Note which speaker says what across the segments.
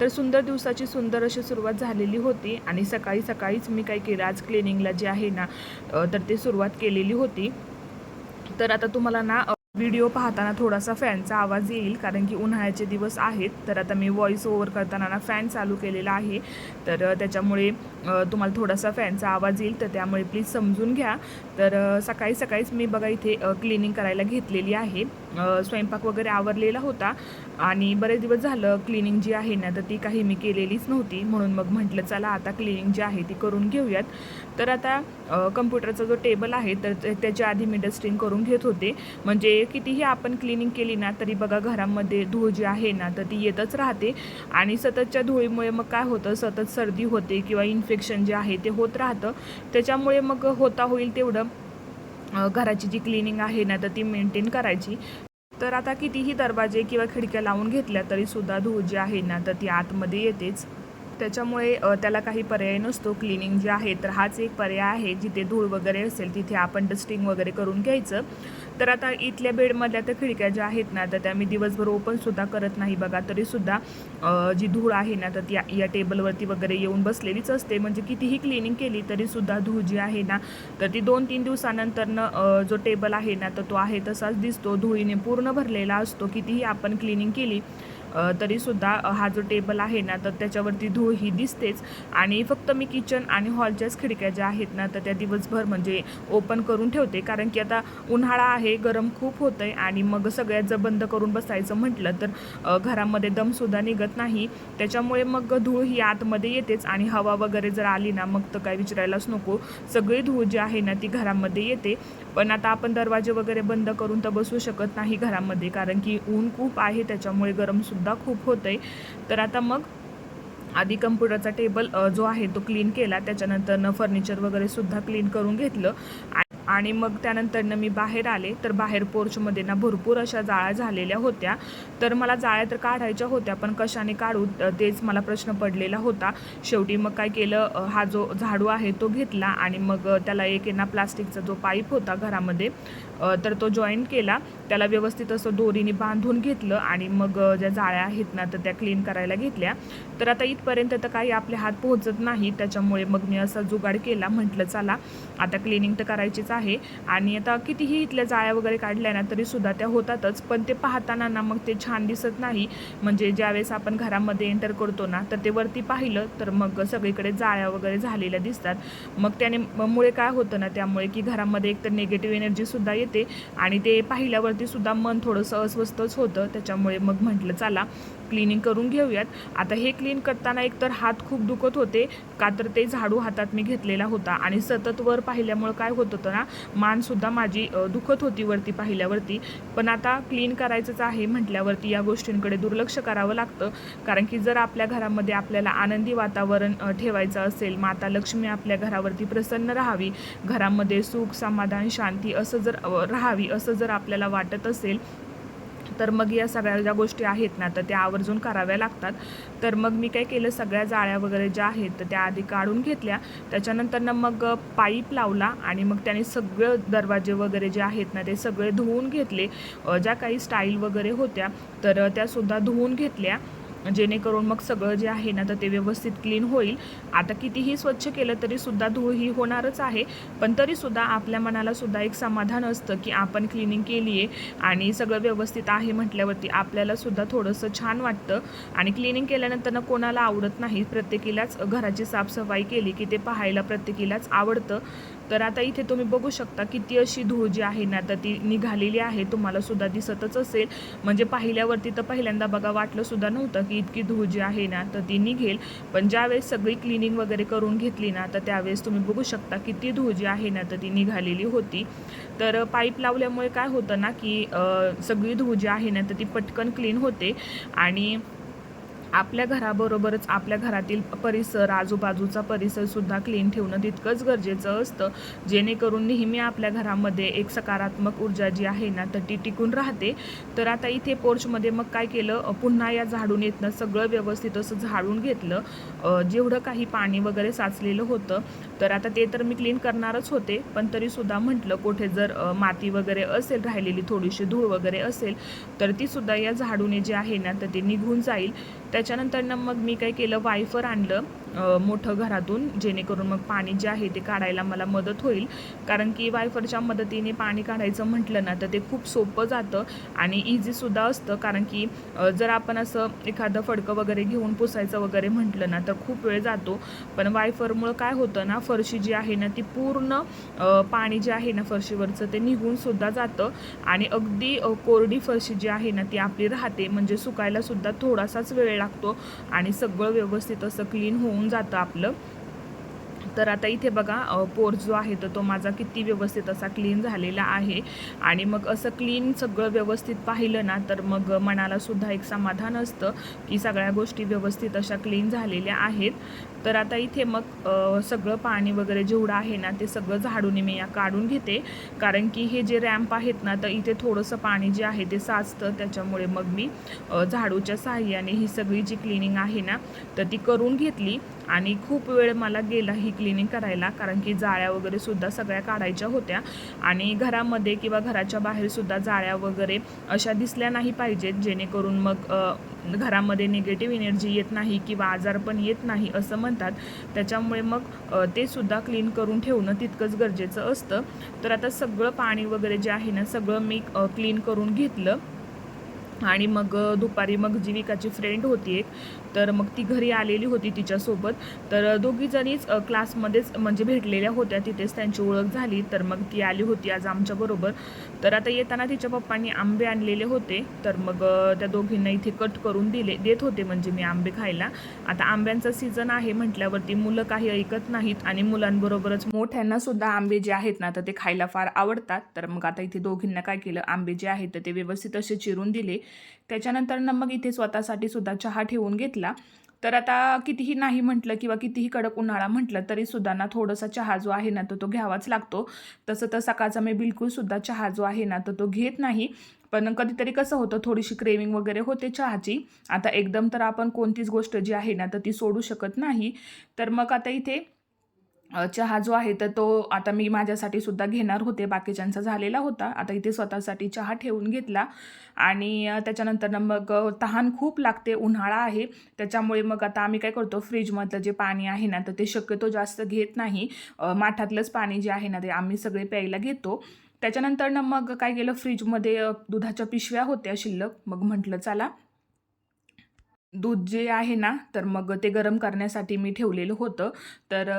Speaker 1: तर सुंदर दिवसाची सुंदर अशी सुरुवात झालेली होती आणि सकाळी सकाळीच मी काय केलं आज क्लिनिंगला जे आहे ना तर ते सुरुवात केलेली होती. तर आता तुम्हाला ना व्हिडिओ पाहताना थोडासा फॅनचा आवाज येईल कारण की उन्हाळ्याचे दिवस आहेत. तर आता मी व्हॉइस ओव्हर करताना ना फॅन चालू केलेला आहे. तर त्याच्यामुळे तुम्हाला थोडासा फॅनचा आवाज येईल. तर त्यामुळे प्लीज समजून घ्या. तर सकाळी सकाळीच मी बघा इथे क्लिनिंग करायला घेतलेली आहे. स्वयंपाक वगैरे आवरलेला होता. आणि बरेच दिवस झालं क्लिनिंग जी आहे ना तर ती काही मी केलेलीच नव्हती. म्हणून मग म्हटलं चला आता क्लिनिंग जी आहे ती करून घेऊयात. तर आता कम्प्युटरचा जो टेबल आहे तर ते- त्याच्या आधी मी डस्टिंग करून घेत होते. म्हणजे कितीही आपण क्लिनिंग केली ना तरी बघा घरामध्ये धूळ जी आहे ना तर ती येतच राहते. आणि सततच्या धुळीमुळे मग काय होतं सतत सर्दी होते किंवा इन्फेक्शन जे आहे ते होत राहतं. त्याच्यामुळे मग होता होईल तेवढं घराची जी क्लिनिंग आहे ना तर ती मेंटेन करायची. तर आता कितीही दरवाजे किंवा खिडक्या लावून घेतल्या तरी सुद्धा धूळ जी आहे ना तर ती आतमध्ये येतेच. त्याच्यामुळे त्याला काही पर्याय नसतो क्लिनिंग जे आहे तर हाच एक पर्याय आहे. जिथे धूळ वगैरे असेल तिथे आपण डस्टिंग वगैरे करून घ्यायचं. तर आता इथल्या बेडमधल्या त्या खिडक्या ज्या आहेत ना तर त्या मी दिवसभर ओपनसुद्धा करत नाही बघा. तरीसुद्धा जी धूळ आहे ना तर ती या- या टेबलवरती वगैरे येऊन बसलेलीच असते. म्हणजे कितीही क्लिनिंग केली तरीसुद्धा धूळ जी आहे ना तर ती दोन तीन दिवसानंतरनं जो टेबल आहे ना तर तो आहे तसाच दिसतो. धुळीने पूर्ण भरलेला असतो. कितीही आपण क्लिनिंग केली तरीसुद्धा हा जो टेबल आहे ना तर त्याच्यावरती धूळ ही दिसतेच. आणि फक्त मी किचन आणि हॉलच्याच खिडक्या ज्या आहेत ना तर त्या दिवसभर म्हणजे ओपन करून ठेवते. कारण की आता उन्हाळा आहे गरम खूप होतं आहे आणि मग सगळ्यात जर बंद करून बसायचं म्हटलं तर घरामध्ये दमसुद्धा निघत नाही. त्याच्यामुळे मग धूळ ही आतमध्ये येतेच आणि हवा वगैरे जर आली ना मग तर काय विचारायलाच नको. सगळी धूळ जी आहे ना ती घरामध्ये येते. पण आता आपण दरवाजे वगैरे बंद करून तर बसू शकत नाही घरामध्ये कारण की ऊन खूप आहे त्याच्यामुळे गरमसुद्धा खूप होते तर आता मग आधी कम्प्युटरचा टेबल जो आहे तो क्लीन केला. त्याच्यानंतरनं फर्निचर वगैरे सुद्धा क्लीन करून घेतलं. आणि मग त्यानंतरनं मी बाहेर आले. तर बाहेर पोर्चमध्ये ना भरपूर अशा जाळ्या झालेल्या होत्या. तर मला जाळ्या तर काढायच्या होत्या पण कशाने काढू? तेच मला प्रश्न पडलेला होता. शेवटी मग काय केलं? हा जो झाडू आहे तो घेतला आणि मग त्याला एक ना प्लास्टिकचा जो पाईप होता घरामध्ये तर तो जॉईन केला. त्याला व्यवस्थित असं दोरीने बांधून घेतलं आणि मग ज्या जाळ्या आहेत ना तर त्या क्लीन करायला घेतल्या. तर आता इथपर्यंत तर काही आपले हात पोहोचत नाही. त्याच्यामुळे मग मी असा जुगाड केला. म्हटलं चला आता क्लिनिंग तर करायचीच आहे. आणि आता कितीही इथल्या जाळ्या वगैरे काढल्या ना तरी सुद्धा त्या होतातच. पण ते पाहताना ना मग ते छान दिसत नाही. म्हणजे ज्यावेळेस आपण घरामध्ये एंटर करतो ना तर ते वरती पाहिलं तर मग सगळीकडे जाळ्या वगैरे झालेल्या दिसतात. मग त्याने मुळे काय होतं ना त्यामुळे की घरामध्ये एक तर निगेटिव्ह एनर्जीसुद्धा येते. आणि ते पाहिल्यावरती सुद्धा मन थोडंसं अस्वस्थच होतं. त्याच्यामुळे मग म्हटलं चला क्लिनिंग करून घेऊयात. आता हे क्लीन करताना एकतर हात खूप दुखत होते का तर ते झाडू हातात मी घेतलेला होता. आणि सतत वर पाहिल्यामुळं काय होत होतं ना मानसुद्धा माझी दुखत होती वरती पाहिल्यावरती. पण आता क्लीन करायचंच आहे म्हटल्यावरती या गोष्टींकडे दुर्लक्ष करावं लागतं. कारण की जर आपल्या घरामध्ये आपल्याला आनंदी वातावरण ठेवायचं असेल माता लक्ष्मी आपल्या घरावरती प्रसन्न राहावी. घरामध्ये सुख समाधान शांती असं जर राहावी असं जर आपल्याला वाटत असेल तर मग या सगळ्या ज्या गोष्टी आहेत ना तर त्या आवर्जून कराव्या लागतात. तर मग मी काय केलं सगळ्या जाळ्या वगैरे ज्या आहेत तर त्या आधी काढून घेतल्या. त्याच्यानंतर ना मग पाईप लावला आणि मग त्याने सगळं दरवाजे वगैरे जे आहेत ना ते सगळे धुवून घेतले. ज्या काही स्टाईल वगैरे होत्या तर त्यासुद्धा धुवून घेतल्या. जेणेकरून मग सगळं जे आहे ना तर ते व्यवस्थित क्लीन होईल. आता कितीही स्वच्छ केलं तरी सुद्धा धूळ ही होणारच आहे. पण तरीसुद्धा आपल्या मनाला सुद्धा एक समाधान असतं की आपण क्लिनिंग केली आहे आणि सगळं व्यवस्थित आहे म्हटल्यावरती आपल्याला सुद्धा थोडंसं छान वाटतं. आणि क्लिनिंग केल्यानंतर ना कोणाला आवडत नाही. प्रत्येकीलाच घराची साफसफाई केली की ते पाहायला प्रत्येकीलाच आवडतं. तर आता इथे तुम्ही बघू शकता किती अशी धूळ जी आहे ना तर ती निघालेली आहे. तुम्हाला सुद्धा दिसतच असेल. म्हणजे पाहिल्यावरती तर पहिल्यांदा बघा वाटलं सुद्धा नव्हतं की इतकी धूळ जी आहे ना तर ती निघेल. पण ज्यावेळेस सगळी क्लिनिंग वगैरे करून घेतली ना तर त्यावेळेस तुम्ही बघू शकता किती धूळ जी आहे ना तर ती निघालेली होती. तर पाईप लावल्यामुळे काय होतं ना की सगळी धूळ जी आहे ना तर ती पटकन क्लीन होते. आणि आपल्या घराबरोबरच आपल्या घरातील परिसर आजूबाजूचा परिसर सुद्धा क्लीन ठेवणं तितकंच गरजेचं असतं. जेणेकरून नेहमी आपल्या घरामध्ये एक सकारात्मक ऊर्जा जी आहे ना तर ती टिकून राहते. तर आता इथे पोर्चमध्ये मग काय केलं पुन्हा या झाडून येतनं सगळं व्यवस्थित असं झाडून घेतलं. जेवढं काही पाणी वगैरे साचलेलं होतं तर आता ते तर मी क्लीन करणारच होते पण तरीसुद्धा म्हटलं कुठे जर माती वगैरे असेल राहिलेली थोडीशी धूळ वगैरे असेल तर ती सुद्धा या झाडूने जे आहे ना तर ते निघून जाईल. त्याच्यानंतर ना मग मी काय केलं वायफर आणलं. मोठं घरातून जेणेकरून मग पाणी जे आहे ते काढायला मला मदत होईल. कारण की वायफरच्या मदतीने पाणी काढायचं म्हटलं ना तर ते खूप सोपं जातं आणि इझीसुद्धा असतं. कारण की जर आपण असं एखादं फडकं वगैरे घेऊन पुसायचं वगैरे म्हटलं ना तर खूप वेळ जातो. पण वायफरमुळं काय होतं ना फरशी जी आहे ना ती पूर्ण पाणी जे आहे ना फरशीवरचं ते निघूनसुद्धा जातं. आणि अगदी कोरडी फरशी जी आहे ना ती आपली राहते. म्हणजे सुकायलासुद्धा थोडासाच वेळ लागतो आणि सगळं व्यवस्थित असं क्लीन होऊन जातं आपलं. तर आता इथे बघा पोर्स जो आहे तर तो माझा किती व्यवस्थित असा क्लीन झालेला आहे. आणि मग असं क्लीन सगळं व्यवस्थित पाहिलं ना तर मग मनाला सुद्धा एक समाधान असतं की सगळ्या गोष्टी व्यवस्थित अशा क्लीन झालेल्या आहेत. तर आता इथे मग सगळं पाणी वगैरे जेवढं आहे ना ते सगळं झाडून मी या काढून घेते. कारण की हे जे रॅम्प आहेत ना तर इथे थोडंसं पाणी जे आहे ते साचतं. त्याच्यामुळे मग मी झाडूच्या सहाय्याने ही सगळी जी क्लिनिंग आहे ना तर ती करून घेतली. आणि खूप वेळ मला गेला ही क्लिनिंग करायला कारण की जाळ्या वगैरे सुद्धा सगळ्या काढायच्या होत्या. आणि घरामध्ये किंवा घराच्या बाहेरसुद्धा जाळ्या वगैरे अशा दिसल्या नाही पाहिजेत जेणेकरून मग घरामध्ये निगेटिव्ह एनर्जी येत नाही किंवा आजार पण येत नाही असं म्हणतात. त्याच्यामुळे मग ते सुद्धा क्लीन करून ठेवणं तितकंच गरजेचं असतं. तर आता सगळं पाणी वगैरे जे आहे ना सगळं मी क्लीन करून घेतलं. आणि मग दुपारी मग जीविकाची फ्रेंड होती एक. तर मग ती घरी आलेली होती तिच्यासोबत. तर दोघीजणीच क्लासमध्येच म्हणजे भेटलेल्या होत्या. तिथेच त्यांची ओळख झाली. तर मग ती आली होती आज आमच्याबरोबर तर आता येताना तिच्या पप्पांनी आंबे आणलेले होते. तर मग त्या दोघींना इथे कट करून दिले देत होते म्हणजे मी आंबे खायला. आता आंब्यांचा सीझन आहे म्हटल्यावरती मुलं काही ऐकत नाहीत आणि मुलांबरोबरच मोठ्यांना सुद्धा आंबे जे आहेत ना तर ते खायला फार आवडतात. तर मग आता इथे दोघींना काय केलं? आंबे जे आहेत तर ते व्यवस्थित असे चिरून दिले. त्याच्यानंतर ना मग इथे स्वतःसाठी सुद्धा चहा ठेवून घेतला. तर आता कितीही नाही म्हटलं किंवा कितीही कडक उन्हाळा म्हटलं तरी सुद्धा ना थोडासा चहा जो आहे ना तो तो घ्यावाच लागतो. तसं तर सकाळचा मी बिलकुल सुद्धा चहा जो आहे ना तर तो घेत नाही. पण कधीतरी कसं होतं थोडीशी क्रेविंग वगैरे होते चहाची. आता एकदम तर आपण कोणतीच गोष्ट जी आहे ना तर ती सोडू शकत नाही. तर मग आता इथे चहा जो आहे तर तो आता मी माझ्यासाठी सुद्धा घेणार होते. बाकीच्यांचा झालेला होता. आता इथे स्वतःसाठी चहा ठेवून घेतला. आणि त्याच्यानंतर ना मग तहान खूप लागते. उन्हाळा आहे. त्याच्यामुळे मग आता आम्ही काय करतो फ्रीजमधलं जे पाणी आहे ना तर ते शक्यतो जास्त घेत नाही. माठातलंच पाणी जे आहे ना ते आम्ही सगळे प्यायला घेतो. त्याच्यानंतर ना मग काय केलं फ्रीजमध्ये दुधाच्या पिशव्या होत्या शिल्लक. मग म्हटलं चला दूध जे आहे ना तर मग ते गरम करण्यासाठी मी ठेवलेलं होतं. तर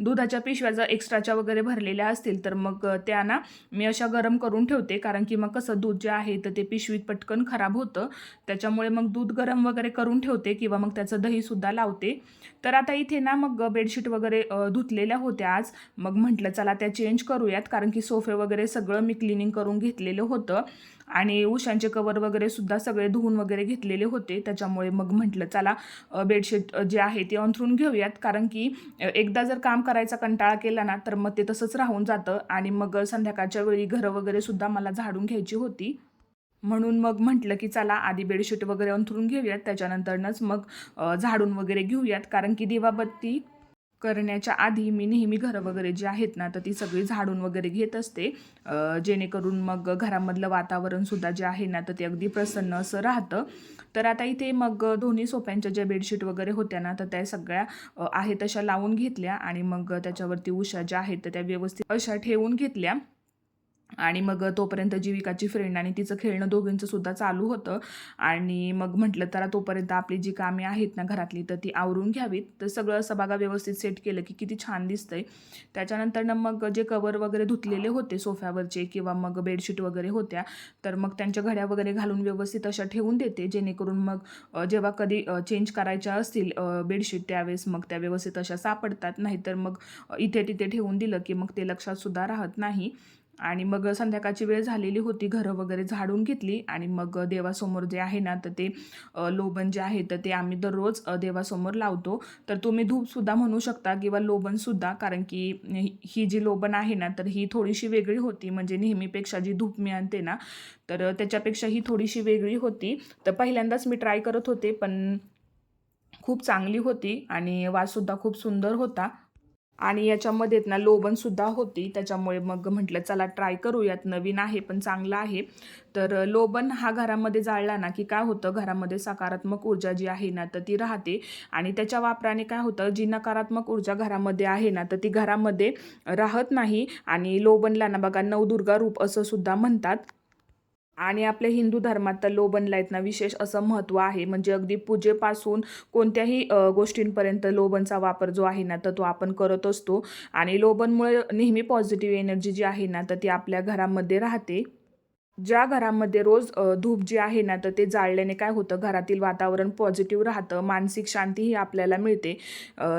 Speaker 1: दुधाच्या पिशव्या जर एक्स्ट्राच्या वगैरे भरलेल्या असतील तर मग त्या ना मी अशा गरम करून ठेवते. कारण की मग कसं दूध जे आहे तर ते पिशवीत पटकन खराब होतं. त्याच्यामुळे मग दूध गरम वगैरे करून ठेवते किंवा मग त्याचं दहीसुद्धा लावते. तर आता इथे ना मग बेडशीट वगैरे धुतलेल्या होत्या आज. मग म्हटलं चला त्या चेंज करूयात. कारण की सोफे वगैरे सगळं मी क्लिनिंग करून घेतलेलं होतं. आणि उशांचे कवर वगैरे सुद्धा सगळे धुवून वगैरे घेतलेले होते. त्याच्यामुळे मग म्हटलं चला बेडशीट जे आहे ते अंथरून घेऊयात. कारण की एकदा जर काम करायचा कंटाळा केला ना तर मग ते तसंच राहून जातं. आणि मग संध्याकाळच्या वेळी घरं वगैरे सुद्धा मला झाडून घ्यायची होती. म्हणून मग म्हटलं की चला आधी बेडशीट वगैरे अंथरून घेऊयात. त्याच्यानंतरनंच मग झाडून वगैरे घेऊयात. कारण की दिवाबत्ती करण्याच्या आधी मी नेहमी घरं वगैरे जी आहेत ना तर ती सगळी झाडून वगैरे घेत असते. जेणेकरून मग घरामधलं वातावरणसुद्धा जे आहे ना तर ते अगदी प्रसन्न असं राहतं. तर आता इथे मग दोन्ही सोप्यांच्या ज्या बेडशीट वगैरे होत्या ना तर त्या सगळ्या आहेत तशा लावून घेतल्या आणि मग त्याच्यावरती उषा ज्या आहेत तर त्या व्यवस्थित अशा ठेवून घेतल्या. आणि मग तोपर्यंत जीविकाची फ्रेंड आणि तिचं खेळणं दोघींचं सुद्धा चालू होतं. आणि मग म्हटलं तर तोपर्यंत आपली जी कामे आहेत ना घरातली तर ती आवरून घ्यावीत. तर सगळं असं बघा व्यवस्थित सेट केलं की किती छान दिसतंय. त्याच्यानंतर ना मग जे कवर वगैरे धुतलेले होते सोफ्यावरचे किंवा मग बेडशीट वगैरे होत्या तर मग त्यांच्या घड्या वगैरे घालून व्यवस्थित अशा ठेवून देते. जेणेकरून मग जेव्हा कधी चेंज करायच्या असतील बेडशीट त्यावेळेस मग त्या व्यवस्थित अशा सापडतात. नाहीतर मग इथे तिथे ठेवून दिलं की मग ते लक्षात सुद्धा राहत नाही. आणि मग संध्याकाळची वेळ झालेली होती घरं वगैरे झाडून घेतली आणि मग देवासमोर जे आहे ना तर ते लोबन जे आहे तर ते आम्ही दररोज देवासमोर लावतो. तर तुम्ही धूपसुद्धा म्हणू शकता किंवा लोबनसुद्धा कारण की ही जी लोबन आहे ना तर ही थोडीशी वेगळी होती. म्हणजे नेहमीपेक्षा जी धूप मिळते ना तर त्याच्यापेक्षा ही थोडीशी वेगळी होती. तर पहिल्यांदाच मी ट्राय करत होते पण खूप चांगली होती आणि वाससुद्धा खूप सुंदर होता. आणि याच्यामध्ये ना लोबनसुद्धा होती. त्याच्यामुळे मग म्हटलं चला ट्राय करूयात. नवीन आहे पण चांगला आहे. तर लोबन हा घरामध्ये जाळला ना की काय होतं घरामध्ये सकारात्मक ऊर्जा जी आहे ना तर ती राहते. आणि त्याच्या वापराने काय होतं जी नकारात्मक ऊर्जा घरामध्ये आहे ना तर ती घरामध्ये राहत नाही. आणि लोबनला ना बघा नवदुर्गा रूप असं सुद्धा म्हणतात. आणि आपल्या हिंदू धर्मात तर लोबनला ना विशेष असं महत्त्व आहे. म्हणजे अगदी पूजेपासून कोणत्याही गोष्टींपर्यंत लोबनचा वापर जो आहे ना तर तो आपण करत असतो. आणि लोबनमुळे नेहमी पॉझिटिव्ह एनर्जी जी आहे ना तर ती आपल्या घरामध्ये राहते. ज्या घरामध्ये रोज धूप जी आहे ना तर ते जाळल्याने काय होतं? घरातील वातावरण पॉझिटिव्ह राहतं मानसिक शांतीही आपल्याला मिळते.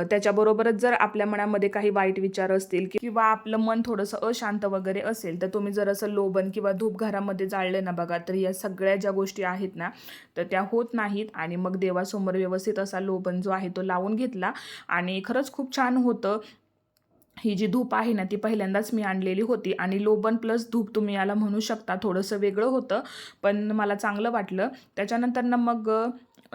Speaker 1: त्याच्याबरोबरच जर आपल्या मनामध्ये काही वाईट विचार असतील किंवा आपलं मन थोडंसं अशांत वगैरे असेल तर तुम्ही जर असं लोबन किंवा धूप घरामध्ये जाळलं ना बघा तर या सगळ्या ज्या गोष्टी आहेत ना तर त्या होत नाहीत. आणि मग देवासमोर व्यवस्थित असा लोबन जो आहे तो लावून घेतला. आणि खरंच खूप छान होतं. ही जी धूप आहे ना ती पहिल्यांदाच मी आणलेली होती आणि लोबन प्लस धूप तुम्ही याला म्हणू शकता. थोडंसं वेगळं होतं पण मला चांगलं वाटलं. त्याच्यानंतर ना मग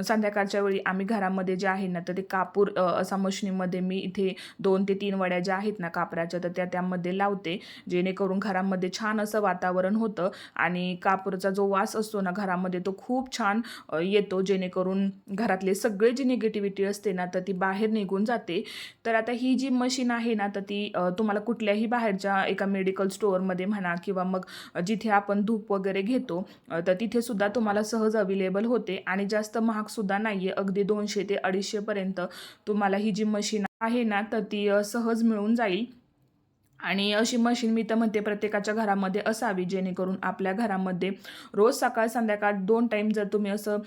Speaker 1: संध्याकाळच्या वेळी आम्ही घरामध्ये जे आहे ना तर ते कापूर असा मशनीमध्ये मी इथे दोन ते तीन वड्या ज्या आहेत ना कापराच्या तर त्या त्यामध्ये लावते. जेणेकरून घरामध्ये छान असं वातावरण होतं आणि कापूरचा जो वास असतो ना घरामध्ये तो खूप छान येतो. जेणेकरून घरातले सगळे जी निगेटिव्हिटी असते ना तर ती बाहेर निघून जाते. तर आता ही जी मशीन आहे ना तर ती तुम्हाला कुठल्याही बाहेरच्या एका मेडिकल स्टोअरमध्ये म्हणा किंवा मग जिथे आपण धूप वगैरे घेतो तर तिथे सुद्धा तुम्हाला सहज अवेलेबल होते. आणि जास्त महाग सुद्धा नाही आहे अगदी दोनशे ते अडीचशेपर्यंत तुम्हाला ही जी मशीन आहे ना तर ती सहज मिळून जाईल. आणि अशी मशीन मी तर म्हणते प्रत्येकाच्या घरामध्ये असावी जेणेकरून आपल्या घरामध्ये रोज सकाळ संध्याकाळ दोन टाईम जर तुम्ही असं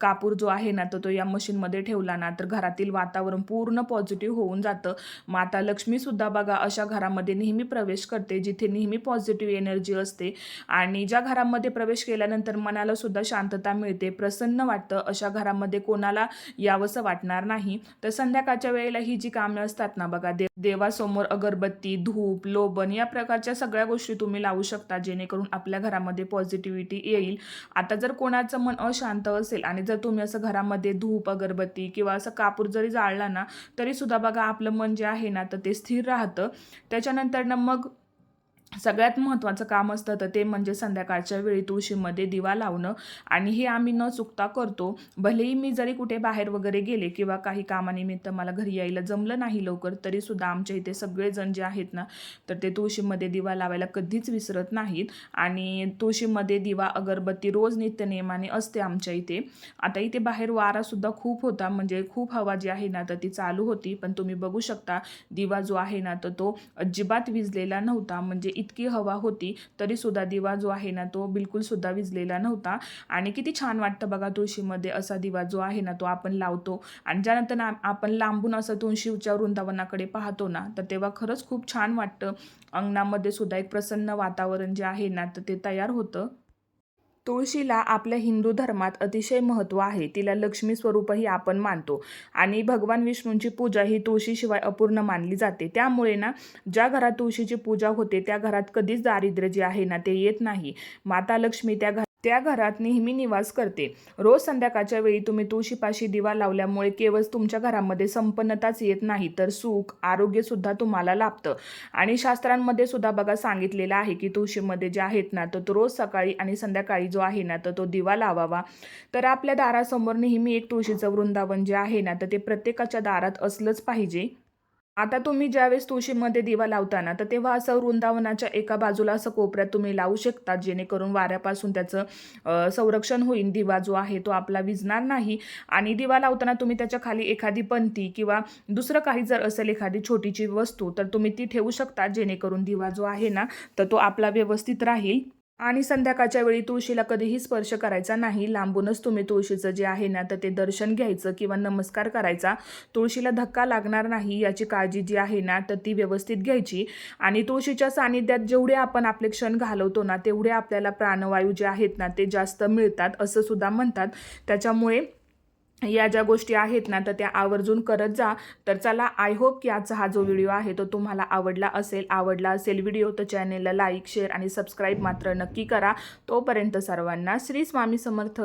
Speaker 1: कापूर जो आहे ना तर तो या मशीनमध्ये ठेवला ना तर घरातील वातावरण पूर्ण पॉझिटिव्ह होऊन जातं. माता लक्ष्मीसुद्धा बघा अशा घरामध्ये नेहमी प्रवेश करते जिथे नेहमी पॉझिटिव्ह एनर्जी असते. आणि ज्या घरामध्ये प्रवेश केल्यानंतर मनाला सुद्धा शांतता मिळते प्रसन्न वाटतं. अशा घरामध्ये कोणाला यावंसं वाटणार नाही. तर संध्याकाळच्या वेळेला ही जी कामे असतात ना बघा देव देवासमोर अगरबत्ती धूप लोबन या प्रकारच्या सगळ्या गोष्टी तुम्ही लावू शकता जेणेकरून आपल्या घरामध्ये पॉझिटिव्हिटी येईल. आता जर कोणाचं मन अशांत असेल आणि जर तुम्ही असं घरामध्ये धूप अगरबत्ती किंवा असं कापूर जरी जाळला ना तरी सुद्धा बघा आपलं मन जे आहे ना तर ते स्थिर राहतं. त्याच्यानंतर ना मग सगळ्यात महत्त्वाचं काम असतं तर ते म्हणजे संध्याकाळच्या वेळी तुळशीमध्ये दिवा लावणं. आणि हे आम्ही न चुकता करतो. भलेही मी जरी कुठे बाहेर वगैरे गेले किंवा काही कामानिमित्त मला घरी यायला जमलं नाही लवकर तरीसुद्धा आमच्या इथे सगळेजण जे आहेत ना तर ते तुळशीमध्ये दिवा लावायला कधीच विसरत नाहीत. आणि तुळशीमध्ये दिवा अगरबत्ती रोज नित्यनियमाने असते आमच्या इथे. आता इथे बाहेर वारासुद्धा खूप होता म्हणजे खूप हवा जी आहे ना तर ती चालू होती. पण तुम्ही बघू शकता दिवा जो आहे ना तर तो अजिबात विजलेला नव्हता. म्हणजे इतकी हवा होती तरीसुद्धा दिवा जो आहे ना तो बिलकुल सुद्धा विजलेला नव्हता. आणि किती छान वाटतं बघा तुळशीमध्ये असा दिवा जो आहे ना तो आपण लावतो. आणि ज्यानंतर ना आपण लांबून असं तुळशीच्या वृंदावनाकडे पाहतो ना तर तेव्हा खरंच खूप छान वाटतं. अंगणामध्ये सुद्धा एक प्रसन्न वातावरण जे आहे ना तर ते तयार होतं. तुळशीला आपल्या हिंदू धर्मात अतिशय महत्त्व आहे. तिला लक्ष्मी स्वरूपही आपण मानतो. आणि भगवान विष्णूंची पूजा ही तुळशीशिवाय अपूर्ण मानली जाते. त्यामुळे ना ज्या घरात तुळशीची पूजा होते त्या घरात कधीच दारिद्र्य जे आहे ना ते येत नाही. माता लक्ष्मी त्या घर त्या घरात नेहमी निवास करते. रोज संध्याकाळच्या वेळी तुम्ही तुळशीपाशी दिवा लावल्यामुळे केवळ तुमच्या घरामध्ये संपन्नताच येत नाही तर सुख आरोग्यसुद्धा तुम्हाला लाभतं. आणि शास्त्रांमध्ये सुद्धा बघा सांगितलेलं आहे की तुळशीमध्ये जे आहेत ना तर तो रोज सकाळी आणि संध्याकाळी जो आहे ना तर तो दिवा लावावा. तर आपल्या दारासमोर नेहमी एक तुळशीचं वृंदावन जे आहे ना तर ते प्रत्येकाच्या दारात असलंच पाहिजे. आता तुम्ही ज्यावेळेस तुळशीमध्ये दिवा लावताना तर तेव्हा असं वृंदावनाच्या एका बाजूला असं कोपऱ्यात तुम्ही लावू शकता जेणेकरून वाऱ्यापासून त्याचं संरक्षण होईल. दिवा जो आहे तो आपला विजणार नाही. आणि दिवा लावताना तुम्ही त्याच्याखाली एखादी पंती किंवा दुसरं काही जर असेल एखादी छोटीची वस्तू तर तुम्ही ती ठेवू शकता जेणेकरून दिवा जो आहे ना तर तो आपला व्यवस्थित राहील. आणि संध्याकाळच्या वेळी तुळशीला कधीही स्पर्श करायचा नाही. लांबूनच तुम्ही तुळशीचं जे आहे ना तर ते दर्शन घ्यायचं किंवा नमस्कार करायचा. तुळशीला धक्का लागणार नाही याची काळजी जी आहे ना तर ती व्यवस्थित घ्यायची. आणि तुळशीच्या सानिध्यात जेवढे आपण आपले क्षण घालवतो ना तेवढे आपल्याला प्राणवायू जे आहेत ना ते जास्त मिळतात असं सुद्धा म्हणतात. त्याच्यामुळे या ज्या गोष्टी आहेत ना तर त्या आवर्जून करत जा. तर चला आय होप की आजचा हा जो व्हिडिओ आहे तो तुम्हाला आवडला असेल. आवडला असेल व्हिडिओ तर चॅनेलला लाईक शेअर आणि सबस्क्राईब मात्र नक्की करा. तोपर्यंत सर्वांना श्री स्वामी समर्थ.